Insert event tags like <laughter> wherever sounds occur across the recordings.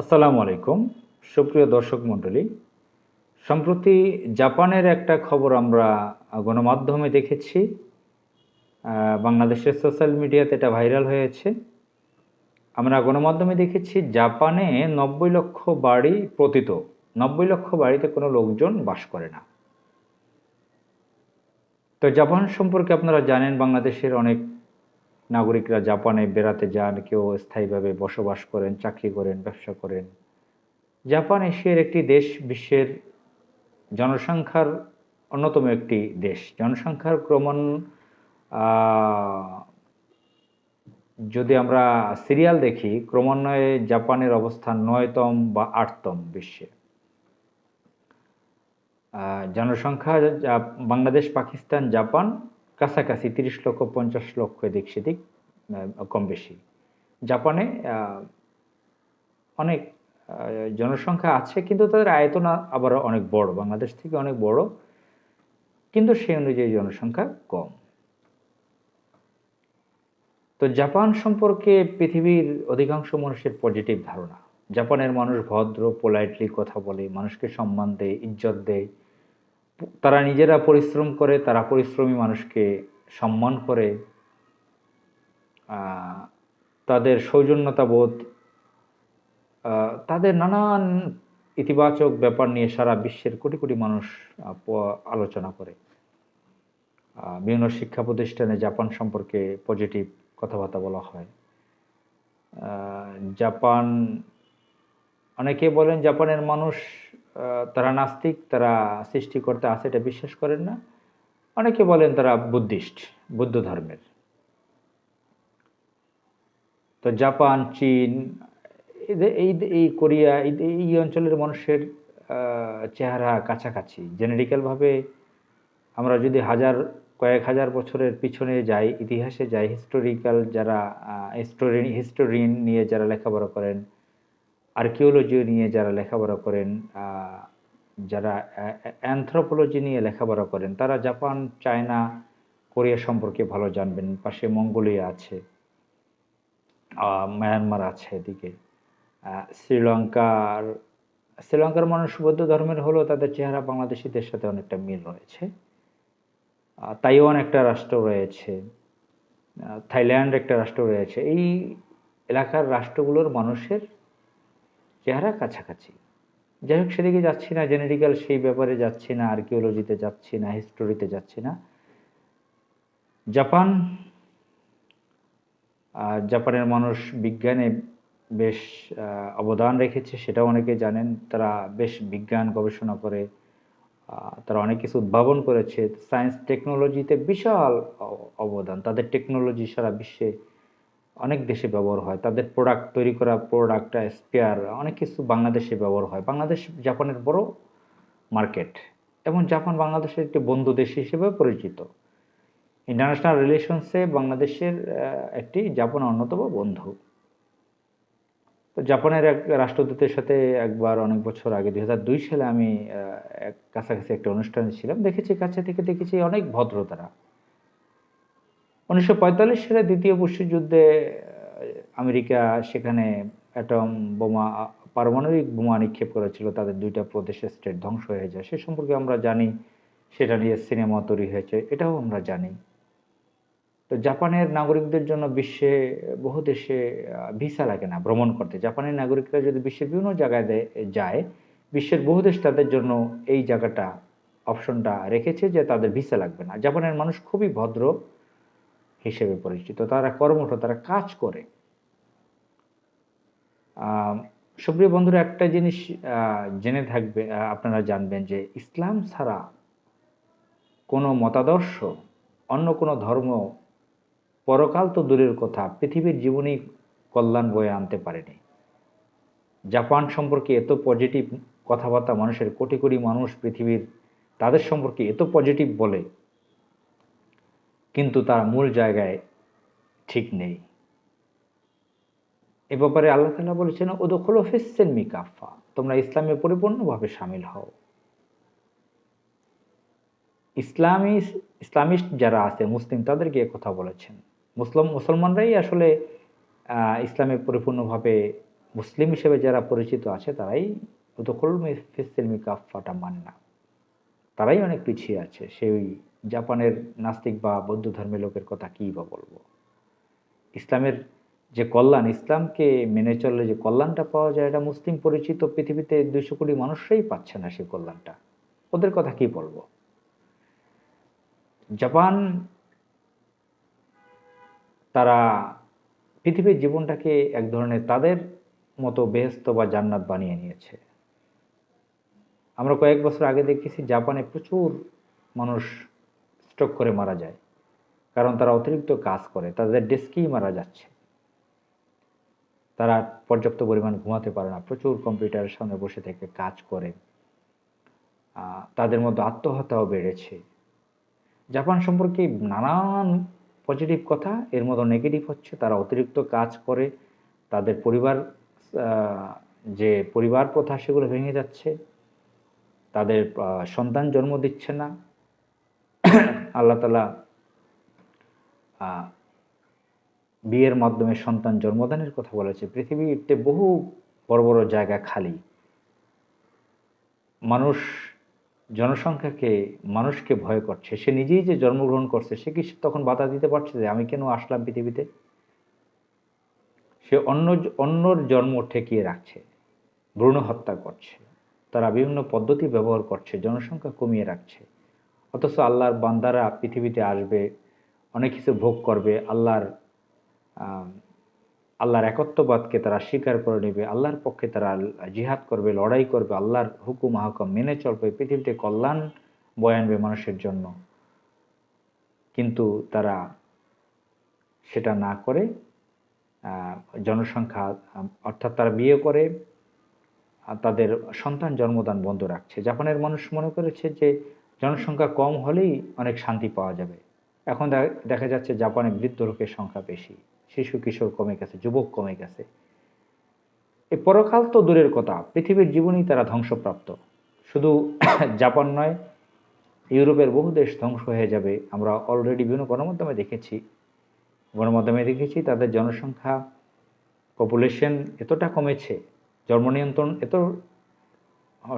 আসসালামু আলাইকুম। সুপ্রিয় দর্শক মণ্ডলী, সম্প্রতি জাপানের একটা খবর আমরা গণমাধ্যমে দেখেছি বাংলাদেশের সোশ্যাল মিডিয়াতে এটা ভাইরাল হয়েছে। আমরা গণমাধ্যমে দেখেছি জাপানে নব্বই লক্ষ বাড়ি পতিত, নব্বই লক্ষ বাড়িতে কোনো লোকজন বাস করে না। তো জাপান সম্পর্কে আপনারা জানেন, বাংলাদেশের অনেক নাগরিকরা জাপানে বেড়াতে যান, কেউ স্থায়ীভাবে বসবাস করেন, চাকরি করেন, ব্যবসা করেন। জাপান এশিয়ার একটি দেশ, বিশ্বের জনসংখ্যার অন্যতম একটি দেশ। জনসংখ্যার ক্রমণ যদি আমরা সিরিয়াল দেখি, ক্রমান্বয়ে জাপানের অবস্থান নয়তম বা আটতম বিশ্বে। জনসংখ্যা বাংলাদেশ, পাকিস্তান, জাপান কাছাকাছি তিরিশ লক্ষ, পঞ্চাশ লক্ষ এদিক সেদিক কম বেশি জাপানে অনেক জনসংখ্যা আছে, কিন্তু তাদের আয়তন আবার অনেক বড়, বাংলাদেশ থেকে অনেক বড়, কিন্তু সেই অনুযায়ী জনসংখ্যা কম। তো জাপান সম্পর্কে পৃথিবীর অধিকাংশ মানুষের পজিটিভ ধারণা। জাপানের মানুষ ভদ্র, পোলাইটলি কথা বলে, মানুষকে সম্মান দেয়, ইজ্জত দেয়। তারা নিজেরা পরিশ্রম করে, তারা পরিশ্রমী মানুষকে সম্মান করে তাদের সৌজন্যতা বোধ তাদের নানান ইতিবাচক ব্যাপার নিয়ে সারা বিশ্বের কোটি কোটি মানুষ আলোচনা করে। বিভিন্ন শিক্ষা প্রতিষ্ঠানে জাপান সম্পর্কে পজিটিভ কথাবার্তা বলা হয়। জাপান, অনেকে বলেন জাপানের মানুষ তারা নাস্তিক, তারা সৃষ্টিকর্তা আছে এটা বিশ্বাস করেন না। অনেকে বলেন তারা বুদ্ধিস্ট, বৌদ্ধ ধর্মের। তো জাপান, চীন, এই এই কোরিয়া, এই- অঞ্চলের মানুষের চেহারা কাছাকাছি। জেনেটিক্যালভাবে আমরা যদি হাজার, কয়েক হাজার বছরের পিছনে যাই, ইতিহাসে যাই, হিস্টোরিক্যাল যারা হিস্টোরি হিস্টোরিয়ান নিয়ে যারা লেখাপড়া করেন আর্কিওলজি নিয়ে যারা লেখাপড়া করেন যারা অ্যানথ্রোপোলজি নিয়ে লেখাপড়া করেন, তারা জাপান, চায়না, কোরিয়া সম্পর্কে ভালো জানবেন, পাশে মঙ্গোলিয়া আছে মায়ানমার আছে এদিকে শ্রীলঙ্কার শ্রীলঙ্কার মানুষ বৌদ্ধ ধর্মের হলেও তাদের চেহারা বাংলাদেশিদের সাথে অনেকটা মিল রয়েছে তাইওয়ান একটা রাষ্ট্র রয়েছে থাইল্যান্ড একটা রাষ্ট্র রয়েছে, এই এলাকার রাষ্ট্রগুলোর মানুষের চেহারা কাছাকাছি। যাই হোক সেদিকে যাচ্ছি না জেনেটিক্যাল সেই ব্যাপারে যাচ্ছি না আর্কিওলজিতে যাচ্ছি না হিস্টোরিতে যাচ্ছি না। জাপান, আর জাপানের মানুষ বিজ্ঞানে বেশ অবদান রেখেছে, সেটাও অনেকে জানেন। তারা বেশ বিজ্ঞান গবেষণা করে তারা অনেক কিছু উদ্ভাবন করেছে। সায়েন্স টেকনোলজিতে বিশাল অবদান। তাদের টেকনোলজি সারা বিশ্বে অনেক দেশে ব্যবহার হয়। তাদের প্রোডাক্ট তৈরি করা প্রোডাক্ট স্পেয়ার অনেক কিছু বাংলাদেশে ব্যবহার হয়। বাংলাদেশ, জাপানের বড় মার্কেট এবং জাপান বাংলাদেশের একটি বন্ধু দেশ হিসেবে পরিচিত। ইন্টারন্যাশনাল রিলেশনসে বাংলাদেশের একটি জাপান অন্যতম বন্ধু। তো জাপানের এক রাষ্ট্রদূতের সাথে একবার অনেক বছর আগে, দুই হাজার দুই সালে আমি কাছাকাছি একটা অনুষ্ঠানে ছিলাম। দেখেছি, কাছে থেকে দেখেছি অনেক ভদ্র তারা। উনিশশো পঁয়তাল্লিশ সালে দ্বিতীয় বিশ্বযুদ্ধে আমেরিকা সেখানে অ্যাটম বোমা, পারমাণবিক বোমা নিক্ষেপ করেছিল। তাদের দুইটা প্রদেশের স্টেট ধ্বংস হয়ে যায়। সে সম্পর্কে আমরা জানি, সেটা নিয়ে সিনেমা তৈরি হয়েছে, এটাও আমরা জানি। তো জাপানের নাগরিকদের জন্য বিশ্বে বহু দেশে ভিসা লাগে না, ভ্রমণ করতে। জাপানের নাগরিকরা যদি বিশ্বের বিভিন্ন জায়গায় যায়, বিশ্বের বহু দেশ তাদের জন্য এই জায়গাটা অপশনটা রেখেছে যে তাদের ভিসা লাগবে না। জাপানের মানুষ খুবই ভদ্র হিসেবে পরিচিত। তারা কর্মঠ, তারা কাজ করে। সুপ্রিয় বন্ধুরা, একটা জিনিস জেনে থাকবে আপনারা জানবেন যে ইসলাম ছাড়া কোনো মতাদর্শ, অন্য কোনো ধর্ম পরকাল তো দূরের কথা, পৃথিবীর জীবনী কল্যাণ বয়ে আনতে পারেনি। জাপান সম্পর্কে এত পজিটিভ কথাবার্তা, মানুষের কোটি কোটি মানুষ পৃথিবীর, তাদের সম্পর্কে এত পজিটিভ বলে কিন্তু তার মূল জায়গায় ঠিক নেই। এ ব্যাপারে আল্লাহ তালা বলেছেন ওদখল ফিসেন মিকাফা তোমরা ইসলামে পরিপূর্ণভাবে সামিল হও। ইসলামী, ইসলামিস্ট যারা আছে, মুসলিম, তাদেরকে কথা বলেছেন। মুসলিম, মুসলমানরাই আসলে ইসলামে পরিপূর্ণভাবে মুসলিম হিসেবে যারা পরিচিত আছে, তারাই উদকল ফিসিলমি কাফাটা মান না তারাই অনেক পিছিয়ে আছে, সেই জাপানের নাস্তিক বা বৌদ্ধ ধর্মের লোকের কথা কী বা বলব? ইসলামের যে কল্যাণ, ইসলামকে মেনে চললে যে কল্যাণটা পাওয়া যায়, এটা মুসলিম পরিচিত পৃথিবীতে দুইশো কোটি মানুষরাই পাচ্ছে না সেই কল্যাণটা। ওদের কথা কি বলব? জাপান তারা পৃথিবীর জীবনটাকে এক ধরনের তাদের মতো বেহস্ত বা জান্নাত বানিয়ে নিয়েছে। আমরা কয়েক বছর আগে দেখেছি জাপানে প্রচুর মানুষ স্ট্রোক করে মারা যায়। কারণ তারা অতিরিক্ত কাজ করে, তাদের ডেস্কেই মারা যাচ্ছে। তারা পর্যাপ্ত পরিমাণ ঘুমাতে পারে না, প্রচুর কম্পিউটারের সামনে বসে থেকে কাজ করে। তাদের মধ্যে আত্মহত্যাও বেড়েছে। জাপান সম্পর্কে নানান পজিটিভ কথা, এর মতো নেগেটিভ হচ্ছে, তারা অতিরিক্ত কাজ করে, তাদের পরিবার যে পরিবার প্রথা সেগুলো ভেঙে যাচ্ছে, তাদের সন্তান জন্ম দিচ্ছে না। আল্লাহ তালা বিয়ের মাধ্যমে সন্তান জন্মদানের কথা বলেছে। পৃথিবীতে বহু বড় বড় জায়গা খালি। মানুষ জনসংখ্যাকে, মানুষকে ভয় করছে। সে নিজেই যে জন্মগ্রহণ করছে, সে কি তখন বাধা দিতে পারছে যে আমি কেন আসলাম পৃথিবীতে? সে অন্য, অন্যর জন্ম ঠেকিয়ে রাখছে, ভ্রূণ হত্যা করছে। তারা বিভিন্ন পদ্ধতি ব্যবহার করছে, জনসংখ্যা কমিয়ে রাখছে। অথচ আল্লাহর বান্দারা পৃথিবীতে আসবে, অনেক কিছু ভোগ করবে, আল্লাহর আল্লাহর একত্ববাদকে তারা স্বীকার করে নেবে, আল্লাহর পক্ষে তারা জিহাদ করবে, লড়াই করবে, আল্লাহর হুকুম হাকম মেনে চলবে, পৃথিবীতে কল্যাণ বয়ে আনবে মানুষের জন্য। কিন্তু তারা সেটা না করে জনসংখ্যা, অর্থাৎ তারা বিয়ে করে তাদের সন্তান জন্মদান বন্ধ রাখছে। জাপানের মানুষ মনে করেছে যে জনসংখ্যা কম হলেই অনেক শান্তি পাওয়া যাবে। এখন দেখা যাচ্ছে জাপানে বৃদ্ধ লোকের সংখ্যা বেশি, শিশু, কিশোর কমে গেছে, যুবক কমে গেছে। এই পরকাল তো দূরের কথা, পৃথিবীর জীবনই তারা ধ্বংসপ্রাপ্ত। শুধু <coughs> জাপান নয়, ইউরোপের বহু দেশ ধ্বংস হয়ে যাবে। আমরা অলরেডি বিভিন্ন গণমাধ্যমে দেখেছি। গণমাধ্যমে দেখেছি তাদের জনসংখ্যা পপুলেশন এতটা কমেছে, জন্ম নিয়ন্ত্রণ এত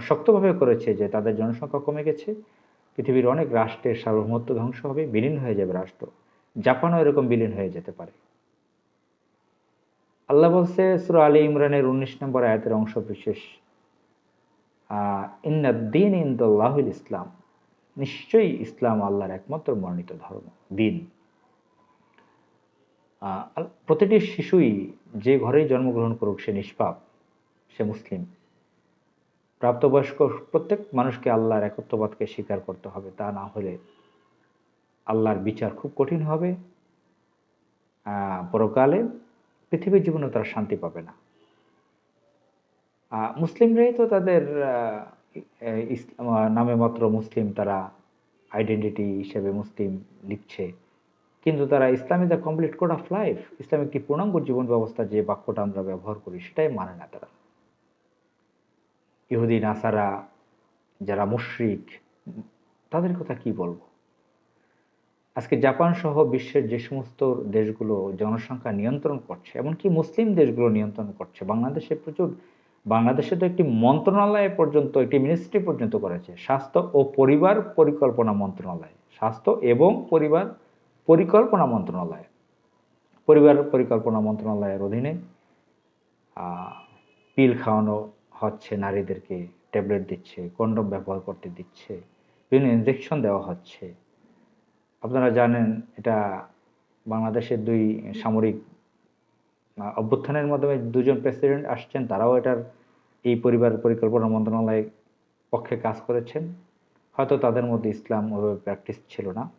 শক্তভাবে করেছে যে তাদের জনসংখ্যা কমে গেছে। পৃথিবীর অনেক রাষ্ট্রের সার্বভৌমত্ব ধ্বংস হবে, বিলীন হয়ে যাবে রাষ্ট্র। জাপানও এরকম বিলীন হয়ে যেতে পারে। আল্লাহ বলছে, সুরা আলী ইমরানের উনিশ নম্বর আয়াতের অংশ বিশেষ। ইন্দিন ইন্দুল্লাহুল ইসলাম। নিশ্চয়ই ইসলাম আল্লাহর একমাত্র মনোনীত ধর্ম দিন প্রতিটি শিশুই যে ঘরেই জন্মগ্রহণ করুক, সে নিষ্পাপ, সে মুসলিম। প্রাপ্তবয়স্ক প্রত্যেক মানুষকে আল্লাহর একত্ববাদকে স্বীকার করতে হবে। তা না হলে আল্লাহর বিচার খুব কঠিন হবে। পরকালে পৃথিবীর জীবনে তারা শান্তি পাবে না। মুসলিমরাই তো তাদের নামে মাত্র মুসলিম তারা আইডেন্টিটি হিসেবে মুসলিম লিখছে। কিন্তু তারা ইসলামী the complete code of life ইসলাম একটি পূর্ণাঙ্গ জীবন ব্যবস্থা যে বাক্যটা আমরা ব্যবহার করি সেটাই মানে না তারা। ইহুদি, নাসারা, যারা মুশ্রিক, তাদের কথা কি বলব? আজকে জাপান সহ বিশ্বের যে সমস্ত দেশগুলো জনসংখ্যা নিয়ন্ত্রণ করছে, এমনকি মুসলিম দেশগুলো নিয়ন্ত্রণ করছে, বাংলাদেশে প্রচুর, বাংলাদেশে তো একটি মন্ত্রণালয় পর্যন্ত, একটি মিনিস্ট্রি পর্যন্ত করেছে, স্বাস্থ্য ও পরিবার পরিকল্পনা মন্ত্রণালয়, স্বাস্থ্য এবং পরিবার পরিকল্পনা মন্ত্রণালয়, পরিবার পরিকল্পনা মন্ত্রণালয়ের অধীনে পিল খাওয়ানো হচ্ছে, নারীদেরকে ট্যাবলেট দিচ্ছে, কন্ডম ব্যবহার করতে দিচ্ছে, বিভিন্ন ইঞ্জেকশন দেওয়া হচ্ছে। আপনারা জানেন, এটা বাংলাদেশের দুই সামরিক অভ্যুত্থানের মাধ্যমে দুজন প্রেসিডেন্ট আসছেন, তারাও এটার এই পরিবার পরিকল্পনা মন্ত্রণালয়ের পক্ষে কাজ করেছেন। হয়তো তাদের মধ্যে ইসলাম ওভাবে প্র্যাকটিস ছিল না।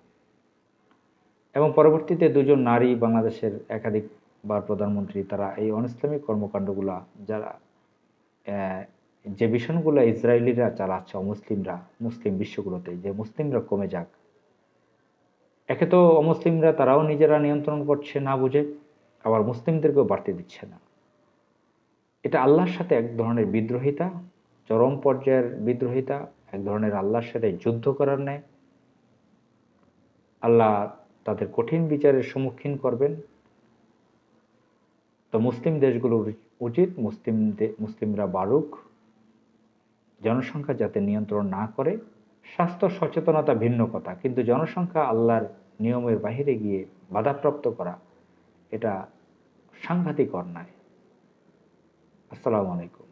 এবং পরবর্তীতে দুজন নারী বাংলাদেশের একাধিকবার প্রধানমন্ত্রী, তারা এই অনিসলামিক কর্মকাণ্ডগুলা, যারা যে মিশনগুলো ইসরায়েলিরা চালাচ্ছে, অমুসলিমরা, মুসলিম বিশ্বগুলোতে, যে মুসলিমরা কমে যাক। একে তো অমুসলিমরা তারাও নিজেরা নিয়ন্ত্রণ করছে না বুঝে, আবার মুসলিমদেরকেও বাড়তে দিচ্ছে না। এটা আল্লাহর সাথে এক ধরনের বিদ্রোহিতা, চরম পর্যায়ের বিদ্রোহিতা, এক ধরনের আল্লাহর সাথে যুদ্ধ করার নেয় আল্লাহ তাদের কঠিন বিচারের সম্মুখীন করবেন। তো মুসলিম দেশগুলোর উচিত মুসলিমদের, মুসলিমরা বারুক জনসংখ্যা যাতে নিয়ন্ত্রণ না করে, স্বাস্থ্য সচেতনতা ভিন্ন কথা, কিন্তু জনসংখ্যা আল্লাহর নিয়মের বাহিরে গিয়ে বাধাপ্রাপ্ত করা, এটা সাংঘাতিক অন্যায়। আসসালামু আলাইকুম।